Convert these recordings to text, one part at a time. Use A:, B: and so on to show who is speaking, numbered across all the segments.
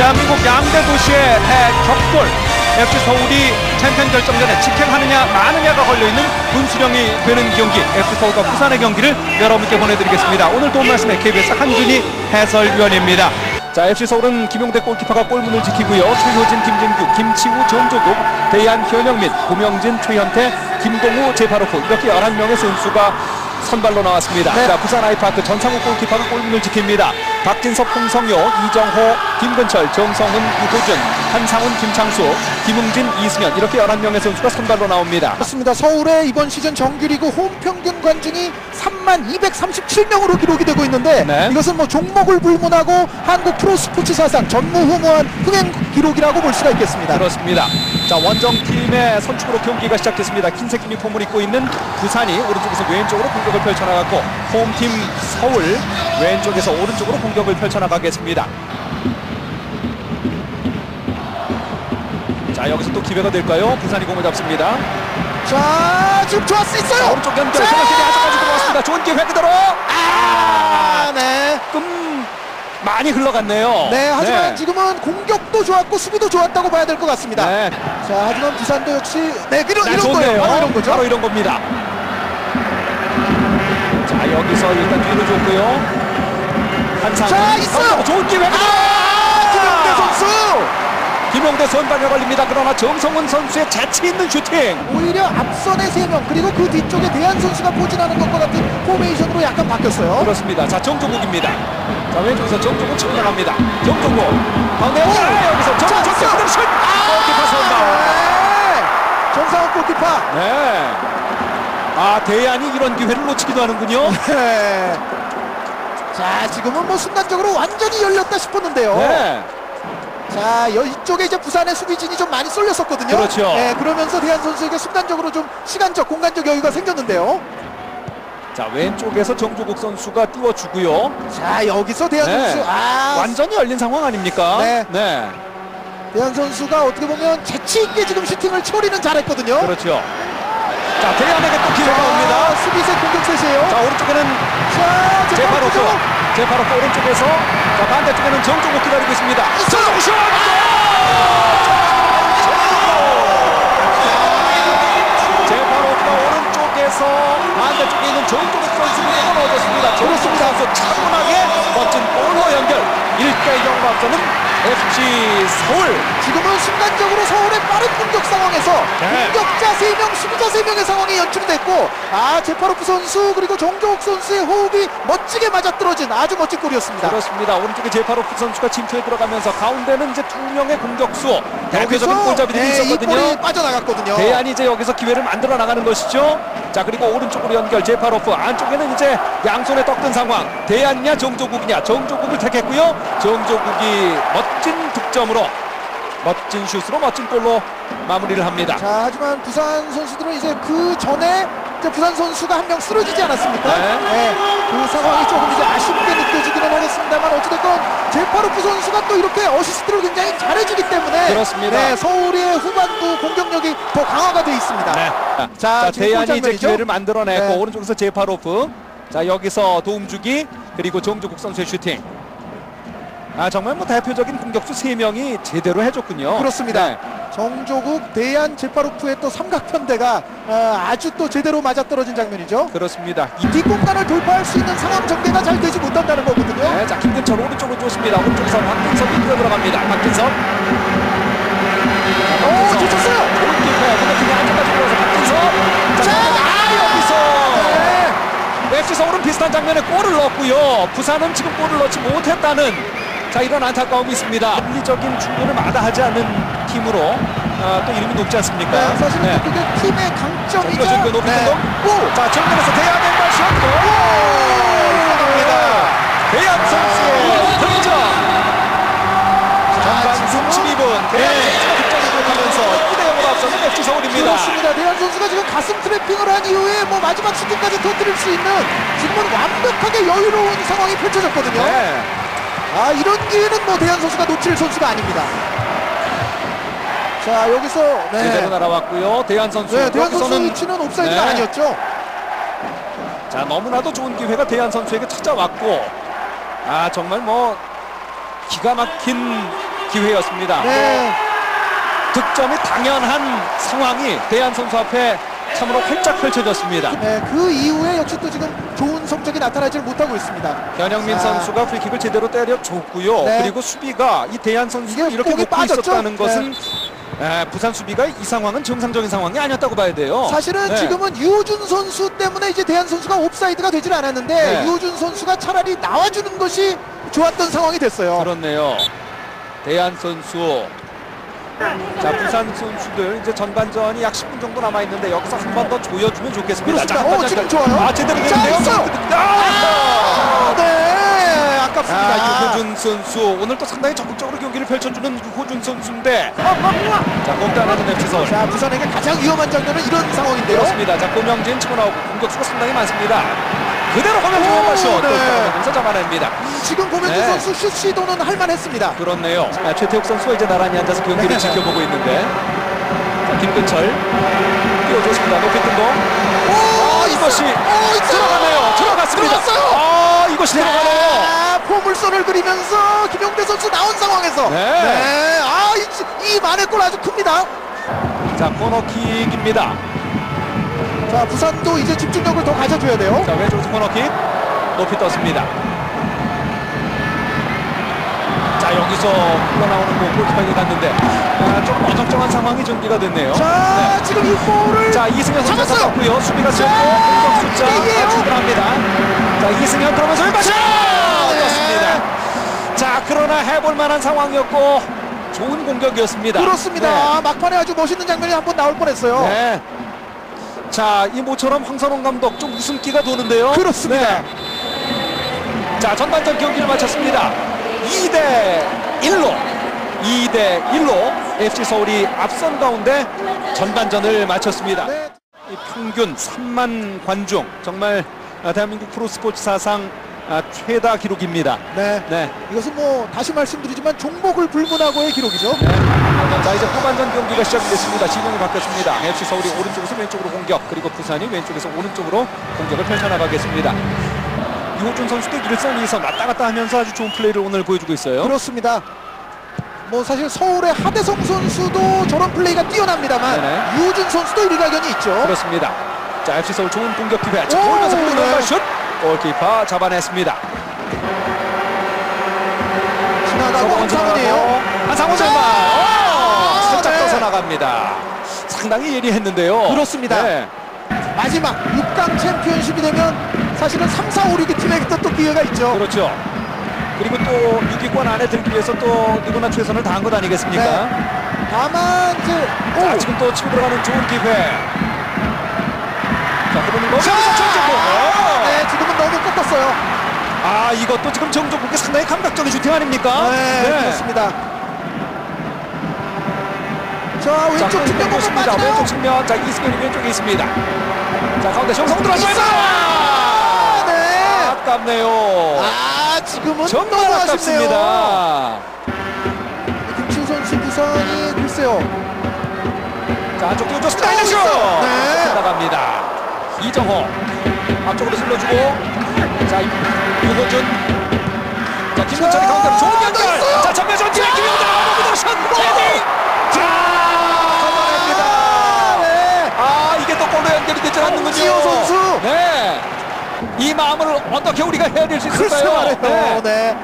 A: 대한민국 양대 도시의 격돌 FC 서울이 챔피언 결정전에 직행하느냐 마느냐가 걸려있는 분수령이 되는 경기 FC 서울과 부산의 경기를 여러분께 보내드리겠습니다. 오늘 도움 말씀에 KBS 한준희 해설위원입니다. 자 FC 서울은 김용대 골키퍼가 골문을 지키고요. 최효진, 김진규, 김치우, 정조국, 대한, 현영민, 고명진, 최현태, 김동우, 제파로프 이렇게 11명의 선수가 선발로 나왔습니다.
B: 네.
A: 자, 부산 아이파크 전상우 골키퍼가 골문을 지킵니다. 박진섭, 홍성효, 이정호, 김근철, 정성훈, 유호준, 한상훈, 김창수, 김웅진, 이승현 이렇게 11명의 선수가 선발로 나옵니다.
B: 그렇습니다. 서울의 이번 시즌 정규리그 홈 평균 관중이 3만 237명으로 기록이 되고 있는데
A: 네.
B: 이것은 뭐 종목을 불문하고 한국 프로스포츠 사상 전무후무한 흥행 기록이라고 볼 수가 있겠습니다.
A: 그렇습니다. 자 원정팀의 선축으로 경기가 시작됐습니다. 흰색 유니폼을 입고 있는 부산이 오른쪽에서 왼쪽으로 공격을 펼쳐나갔고 홈팀 서울 왼쪽에서 오른쪽으로 공격을 펼쳐나가겠습니다. 자 여기서 또 기회가 될까요? 부산이 공을 잡습니다.
B: 자, 지금 좋았 수
A: 자,
B: 있어요.
A: 오른쪽 연결
B: 자!
A: 생각들이 아직까지 들어왔습니다. 좋은 기회 그대로
B: 아, 네.
A: 조금 많이 흘러갔네요.
B: 네, 하지만
A: 네.
B: 지금은 공격도 좋았고 수비도 좋았다고 봐야 될 것 같습니다.
A: 네.
B: 자, 하지만 부산도 역시 네, 이런
A: 네,
B: 이런. 거예요. 바로 이런 거죠.
A: 바로 이런 겁니다. 자 여기서 일단 뒤로 줬고요. 한상훈.
B: 자, 있어요.
A: 좋은 기회.
B: 아.
A: 김용대 선발에 걸립니다. 그러나 정성훈 선수의 재치 있는 슈팅.
B: 오히려 앞선의 세명 그리고 그 뒤쪽에 대한 선수가 포진하는 것과 같은 포메이션으로 약간 바뀌었어요.
A: 그렇습니다. 자 정조국입니다. 자 왼쪽에서 나갑니다. 정조국. 가운데
B: 오!
A: 자, 여기서
B: 있어요.
A: 그대로 슛. 골키퍼 선발.
B: 네. 정상훈 골키퍼.
A: 네. 아 대안이 이런 기회를 놓치기도 하는군요.
B: 네. 자, 지금은 뭐 순간적으로 완전히 열렸다 싶었는데요.
A: 네.
B: 자, 여, 이쪽에 이제 부산의 수비진이 좀 많이 쏠렸었거든요.
A: 그렇죠.
B: 네, 그러면서 대한 선수에게 순간적으로 좀 시간적, 공간적 여유가 생겼는데요.
A: 자 왼쪽에서 정조국 선수가 띄워주고요.
B: 자, 여기서 대한
A: 네.
B: 선수. 아,
A: 완전히 열린 상황 아닙니까?
B: 네.
A: 네.
B: 대한 선수가 어떻게 보면 재치 있게 지금 슈팅을 처리는 잘했거든요.
A: 그렇죠. 자, 대안에게 또 기회가 옵니다.
B: 수비세 공격 셋이에요.
A: 자, 오른쪽에는
B: 자.
A: 제파로프.
B: 제파로프
A: 오른쪽에서 자, 반대쪽에는 정종국 기다리고 있습니다. 정종국 슛! 오른쪽에서 반대쪽에 있는 정종국 선수를 넣어줬습니다. 정종국 선수 차분하게 멋진 볼로 연결. 1대 0으로 앞서는 FC 서울.
B: 지금은 순간적으로 서울의 빠른 공격 상황에서
A: 네.
B: 공격자 3명, 수비자 3명의 상황이 연출이 됐고 아 제파로프 선수 그리고 정조욱 선수의 호흡이 멋지게 맞아떨어진 아주 멋진 골이었습니다.
A: 그렇습니다. 오른쪽에 제파로프 선수가 침투에 들어가면서 가운데는 이제 두 명의 공격수 대표적인 골잡이들이
B: 네, 이
A: 있었거든요.
B: 빠져나갔거든요.
A: 대안이 이제 여기서 기회를 만들어 나가는 것이죠. 자 그리고 오른쪽으로 연결 제파로프 안쪽에는 이제 양손에 떡든 상황. 대안이냐 정조국이냐 정조국을 택했고요. 정조국 이 멋진 득점으로 멋진 슛으로 멋진 골로 마무리를 합니다.
B: 자 하지만 부산 선수들은 이제 그 전에 이제 부산 선수가 한 명 쓰러지지 않았습니까?
A: 네.
B: 그 상황이 조금 이제 아쉽게 느껴지기는 하겠습니다만 어찌됐건 제파로프 선수가 또 이렇게 어시스트를 굉장히 잘해주기 때문에
A: 그렇습니다.
B: 네, 서울의 후반부 공격력이 더 강화가 돼 있습니다.
A: 네.
B: 자,
A: 자, 대안이 이제? 기회를 만들어내고
B: 네.
A: 오른쪽에서 제파로프. 자 여기서 도움주기 그리고 정조국 선수의 슈팅. 아 정말 뭐 대표적인 공격수 세 명이 제대로 해줬군요.
B: 그렇습니다.
A: 네.
B: 정조국, 대안, 제파로프의 또 삼각편대가 어, 아주 또 제대로 맞아떨어진 장면이죠.
A: 그렇습니다. 이-
B: 뒷공간을 돌파할 수 있는 상황 전개가 잘 되지 못한다는 거거든요.
A: 네, 자 김근철 오른쪽으로 줬습니다. 오른쪽에서 박근섭이 뛰어 들어갑니다. 박근섭.
B: 오, 좋쳤어요.
A: 골키퍼 그냥 안쪽까지 들어서 박근섭. 자,
B: 자,
A: 아 여기서
B: 네.
A: FC 서울은 비슷한 장면에 골을 넣었고요. 부산은 지금 골을 넣지 못했다는 자 이런 안타까움이 있습니다. 합리적인 충돌을 마다하지 않는 팀으로 아, 또 이름이 높지 않습니까?
B: 네, 사실은
A: 네.
B: 그게 팀의 강점이죠.
A: 자, 높이
B: 네.
A: 공. 자 정면에서 대한 왼발 슛. 오!
B: 갑니다.
A: 대한 선수의 득점. 전반 32분 대한 선수가 득점을 기록하면서 2대 0으로 앞서는 FC 서울입니다.
B: 그렇습니다. 대한 선수가 지금 가슴 트래핑을 한 이후에 뭐 마지막 슈팅까지 터뜨릴 수 있는 지금은 완벽하게 여유로운 상황이 펼쳐졌거든요.
A: 네.
B: 아 이런 기회는 뭐 대한 선수가 놓칠 선수가 아닙니다. 자 여기서
A: 제대로
B: 네,
A: 날아왔고요. 대한 선수
B: 네 대한 선수 위치는 옵사이드가
A: 네.
B: 아니었죠.
A: 자 너무나도 좋은 기회가 대한 선수에게 찾아왔고 아 정말 뭐 기가 막힌 기회였습니다.
B: 네.
A: 득점이 당연한 상황이 대한 선수 앞에 참으로 활짝 펼쳐졌습니다.
B: 네, 그 이후에 역시 또 지금 나타나질 못하고 있습니다.
A: 변영민
B: 자.
A: 선수가 프리킥을 제대로 때려줬고요.
B: 네.
A: 그리고 수비가 이 대한 선수가
B: 이게
A: 이렇게
B: 공이
A: 놓고
B: 빠졌죠?
A: 있었다는 것은
B: 네.
A: 에, 부산 수비가 이 상황은 정상적인 상황이 아니었다고 봐야 돼요.
B: 사실은
A: 네.
B: 지금은 유호준 선수 때문에 이제 대한 선수가 옵사이드가 되질 않았는데
A: 네.
B: 유호준 선수가 차라리 나와주는 것이 좋았던 상황이 됐어요.
A: 그렇네요. 대한 선수. 자 부산 선수들 이제 전반전이 약 10분 정도 남아 있는데 여기서 한 번 더 조여주면 좋겠습니다.
B: 그렇습니다.
A: 자,
B: 어, 지금
A: 자,
B: 좋아요.
A: 아 제대로
B: 자,
A: 되는데요.
B: 있어요.
A: 아!
B: 아, 네, 아깝습니다.
A: 아, 유호준 선수 오늘 또 상당히 적극적으로 경기를 펼쳐주는 유호준 선수인데 자 공단하는 FC
B: 자, 부산에게 가장 위험한 장면은 이런 상황인데요.
A: 그렇습니다. 자 고명진 치고 나오고 공격수가 상당히 많습니다. 그대로 고명진
B: 오,
A: 원마쇼 또
B: 네.
A: 떨어지면서 잡아냅니다.
B: 지금 보면
A: 네.
B: 선수 슛 시도는 할만했습니다.
A: 그렇네요. 아, 최태욱 선수가 이제 나란히 앉아서 경기를
B: 네.
A: 지켜보고 있는데 자, 김근철 띄워줬습니다. 높이 뜬 공. 아 이것이
B: 어, 있어요.
A: 들어가네요. 들어갔습니다.
B: 들어갔어요.
A: 아 이것이 들어가네요.
B: 아, 포물선을 그리면서 김용대 선수 나온 상황에서
A: 네.
B: 아, 이, 이 만회골 아주 큽니다.
A: 자 코너킥입니다.
B: 자, 부산도 이제 집중력을 더 가져줘야 돼요.
A: 자 왼쪽에서 코너킥 높이 떴습니다. 자 여기서 흘러나오는 공 골키퍼에게 갔는데 아, 좀 어정쩡한 상황이 전개가 됐네요.
B: 자, 지금 이 볼을
A: 네. 자 이승현 선수가. 잡았고요. 수비가 지었고
B: 자,
A: 공격 숫자. 출발합니다. 자 이승현 그러면서 왼발샷
B: 네.
A: 떴습니다. 자 그러나 해볼 만한 상황이었고 좋은 공격이었습니다.
B: 그렇습니다. 막판에 아주 멋있는 장면이 한 번 나올 뻔했어요.
A: 네. 네. 자, 이 모처럼 황선홍 감독 좀 웃음기가 도는데요.
B: 그렇습니다.
A: 네. 자, 전반전 경기를 마쳤습니다. 2대 1로 2대 1로 FC 서울이 앞선 가운데 전반전을 마쳤습니다.
B: 네.
A: 이 평균 3만 관중 정말 아, 대한민국 프로스포츠 사상 아, 최다 기록입니다.
B: 네.
A: 네.
B: 이것은 뭐 다시 말씀드리지만 종목을 불문하고의 기록이죠.
A: 자 이제 후반전 경기가 시작됐습니다. 진영이 바뀌었습니다. FC 서울이 오른쪽에서 왼쪽으로 공격 그리고 부산이 왼쪽에서 오른쪽으로 공격을 펼쳐나가겠습니다. 유호준 선수도 일선 2선 왔다 갔다 하면서 아주 좋은 플레이를 오늘 보여주고 있어요.
B: 그렇습니다. 뭐 사실 서울의 하대성 선수도 저런 플레이가 뛰어납니다만
A: 네네.
B: 유준 선수도 일가견이 있죠.
A: 그렇습니다. 자 FC 서울 좋은 공격 기회. 자
B: 오,
A: 돌면서
B: 네.
A: 슛. 골키퍼 잡아냈습니다.
B: 지나가고 한상훈이에요.
A: 한상훈
B: 자,
A: 선발.
B: 아,
A: 살짝
B: 네.
A: 떠서 나갑니다. 상당히 예리했는데요.
B: 그렇습니다.
A: 네.
B: 마지막 6강 챔피언십이 되면 사실은 3, 4, 5, 6위 팀에게 또, 또 기회가 있죠.
A: 그렇죠. 그리고 또 6위권 안에 들기 위해서 또 누구나 최선을 다한 것 아니겠습니까?
B: 네. 다만 이제
A: 자,
B: 오,
A: 지금 또 치고 들어가는 좋은 기회. 자, 흐르는 거.
B: 자,
A: 정정국.
B: 네, 지금은 너무 꺾었어요.
A: 아, 이것도 지금 정정국이 상당히 감각적인 슈팅 아닙니까?
B: 네, 그렇습니다. 자,
A: 자,
B: 왼쪽 측면
A: 습니다
B: 빠지네요.
A: 왼쪽 측면. 자, 이승현이 왼쪽에 있습니다. 자, 가운데 정성 들어왔습니다.
B: 있어요. 네.
A: 아깝네요.
B: 아, 지금은
A: 정말
B: 너무.
A: 아깝습니다.
B: 김치우 선수 부상이 글쎄요.
A: 자, 안쪽!
B: 있어요. 네.
A: 나갑니다. 이정호. 앞쪽으로 슬러주고. 자, 유호준. 자, 김근철이
B: 자,
A: 가운데로 좋은
B: 또
A: 연결. 자, 전면전 뒤에
B: 자.
A: 김용대 나가고 슛. 헤딩. 자, 잡아냅니다.
B: 네.
A: 아, 이게 또 골로 연결이 되지 않는군요.
B: 홍지호 선수.
A: 네. 이 마음을 어떻게 우리가 될수 있을까요?
B: 말해요. 네.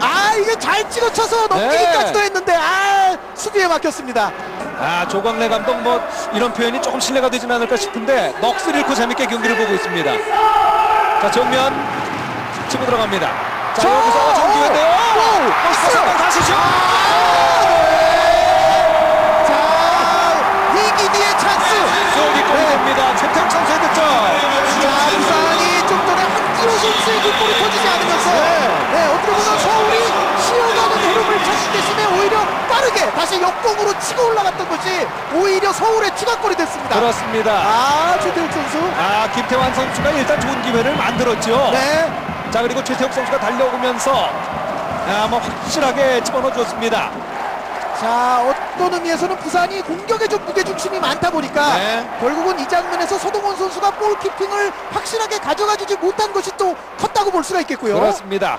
B: 아, 이게 잘 찍어쳐서 넘기기까지도
A: 네.
B: 했는데 아, 수비에 막혔습니다.
A: 아 조광래 감독 뭐 이런 표현이 조금 신뢰가 되진 않을까 싶은데 넋을 잃고 재밌게 경기를 보고 있습니다. 자 정면 치고 들어갑니다. 자,
B: 자,
A: 여기서 좋은
B: 오,
A: 기회인데요.
B: 오,
A: 다시 한번 다시 슛.
B: 다시 역공으로 치고 올라갔던 것이 오히려 서울의 추가골이 됐습니다.
A: 그렇습니다.
B: 아, 최태욱 선수.
A: 아 김태환 선수가 일단 좋은 기회를 만들었죠.
B: 네.
A: 자 그리고 최태욱 선수가 달려오면서 아 뭐 확실하게 집어넣어 줬습니다.
B: 자 어떤 의미에서는 부산이 공격에 좀 무게중심이 많다 보니까
A: 네.
B: 결국은 이 장면에서 서동원 선수가 볼키핑을 확실하게 가져가주지 못한 것이 또 컸다고 볼 수가 있겠고요.
A: 그렇습니다.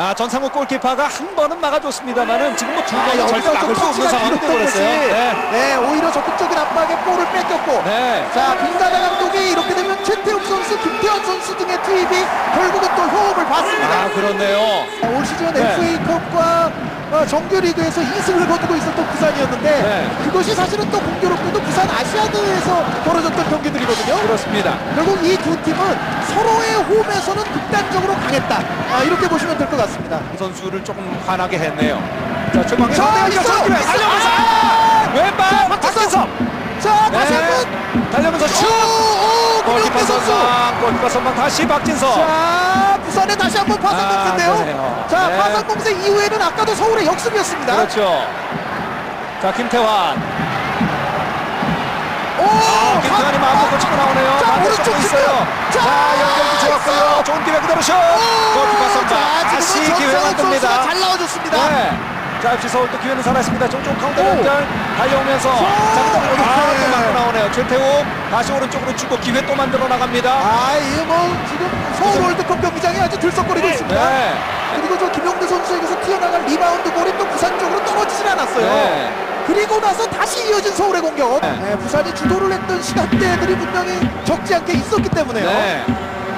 A: 아 전상욱 골키퍼가 한 번은 막아줬습니다만은 지금 뭐두
B: 아,
A: 번은 절대 막을 좀수 없는 상황이 되어버렸어요. 네.
B: 네, 오히려 적극적인 압박에 볼을 뺏겼고
A: 네.
B: 자 빈다다 감독이 이렇게 되면 최태욱 선수, 김태환 선수 등의 투입이 결국은 또 효험을 봤습니다.
A: 아 그렇네요.
B: 올 시즌
A: 네.
B: FA컵과 어, 정규리그에서 2승을 거두고 있었던 부산이었는데
A: 네.
B: 그것이 사실은 또 공교롭게도 부산 아시아드에서 벌어졌던 경기들이거든요.
A: 그렇습니다.
B: 결국 이 두 팀은 서로의 홈에서는 극단적으로 강했다. 아, 이렇게 보시면 될 것 같습니다.
A: 선수를 조금 화나게 했네요. 자 최광희
B: 자,
A: 선수
B: 있어요.
A: 연결
B: 있어요.
A: 달려면서
B: 자,
A: 왼발.
B: 박지성 자 다시
A: 네.
B: 한번
A: 달려면서 슛
B: 오, 오,
A: 골키퍼. 선방 골키퍼 선방 다시 박진서
B: 자 부산에 다시 한번 파상
A: 아,
B: 공세인데요. 자
A: 네.
B: 파상 공세 이후에는 아까도 서울의 역습이었습니다.
A: 그렇죠. 자 김태환
B: 오,
A: 아, 김태환이 마음먹고 치고 나오네요.
B: 자, 오른쪽.
A: 있어요.
B: 자,
A: 자, 연결도 좋았고요. 좋은 기회 그대로 슛. 골키퍼 선방.
B: 자,
A: 다시
B: 지금은
A: 기회
B: 정성욱 선수가
A: 만듭니다.
B: 잘 나와줬습니다.
A: 네. 자, FC 서울 또 기회는 살아있습니다. 종종 카운터
B: 오.
A: 연결 달려오면서 자, 그다음
B: 네.
A: 아, 또 맞고 나오네요. 최태욱 다시 오른쪽으로 주고 기회 또 만들어 나갑니다.
B: 아, 이거 뭐 지금 서울 월드컵 경기장이 아주 들썩거리고 있습니다.
A: 네.
B: 그리고 저 김용대 선수에게서 튀어나간 리바운드 볼이 또 부산 쪽으로 떨어지질 않았어요.
A: 네.
B: 그리고 나서 다시 이어진 서울의 공격.
A: 네.
B: 네, 부산이 주도를 했던 시간대들이 분명히 적지 않게 있었기 때문에요.
A: 네.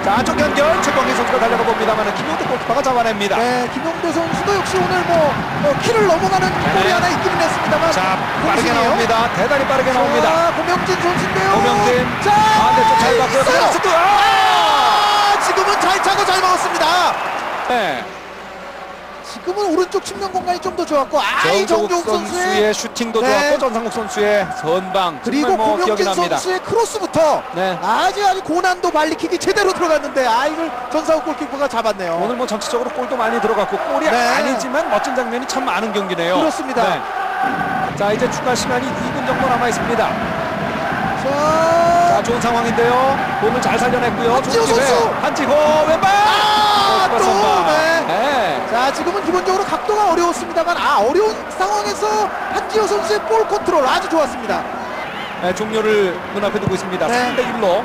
A: 자, 안쪽 연결 선수가 달려가 봅니다만은 김용태 골키퍼가 잡아냅니다.
B: 네, 김용대 선수도 역시 오늘 뭐 어, 키를 넘어가는
A: 네.
B: 하나 있기는 했습니다만
A: 자, 빠르게
B: 공신이에요.
A: 나옵니다. 대단히 빠르게 나옵니다.
B: 자, 고명진 선수인데요.
A: 고명진.
B: 자,
A: 반대쪽 잘 봤고요.
B: 있어요.
A: 아!
B: 아, 지금은 잘 차고 잘 먹었습니다.
A: 네.
B: 지금은 오른쪽 측면 공간이 좀 더 좋았고, 아, 이
A: 정종욱
B: 정종
A: 선수의,
B: 선수의
A: 슈팅도
B: 네.
A: 좋았고 전상욱 선수의 선방
B: 그리고
A: 뭐
B: 고명진. 선수의 크로스부터
A: 네.
B: 아주 아주 고난도 발리킥이 제대로 들어갔는데 아 이걸 전사욱 골키퍼가 잡았네요.
A: 오늘 뭐 전체적으로 골도 많이 들어갔고 골이
B: 네.
A: 아니지만 멋진 장면이 참 많은 경기네요.
B: 그렇습니다.
A: 네. 자 이제 추가 시간이 2분 정도 남아 있습니다.
B: 자,
A: 자 좋은 상황인데요. 공을 잘 살려냈고요.
B: 한지호. 선수!
A: 한지호 왼발.
B: 아, 또. 네.
A: 네.
B: 자 지금은 기본적으로 각도가 어려웠습니다만 아 어려운 상황에서 한지호 선수의 볼 컨트롤 아주 좋았습니다.
A: 네, 종료를 눈앞에 두고 있습니다.
B: 네.
A: 3대 1로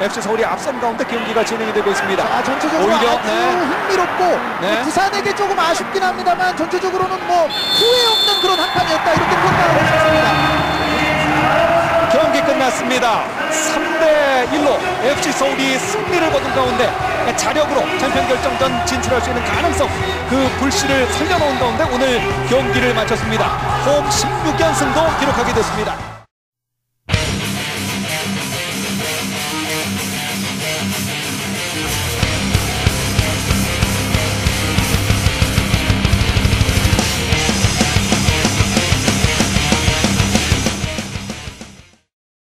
A: FC 서울이 앞선 가운데 경기가 진행이 되고 있습니다.
B: 아 전체적으로
A: 오히려,
B: 아주
A: 네.
B: 흥미롭고
A: 네.
B: 부산에게 조금 아쉽긴 합니다만 전체적으로는 뭐 후회 없는 그런 한 판이었다 이렇게 평가를 해주셨습니다.
A: 경기 끝났습니다. 3대 1로 FC 서울이 승리를 거둔 가운데 자력으로 챔피언 결정전 진출할 수 있는 가능성 그 불씨를 살려놓은 가운데 오늘 경기를 마쳤습니다. 홈 16연승도 기록하게 됐습니다.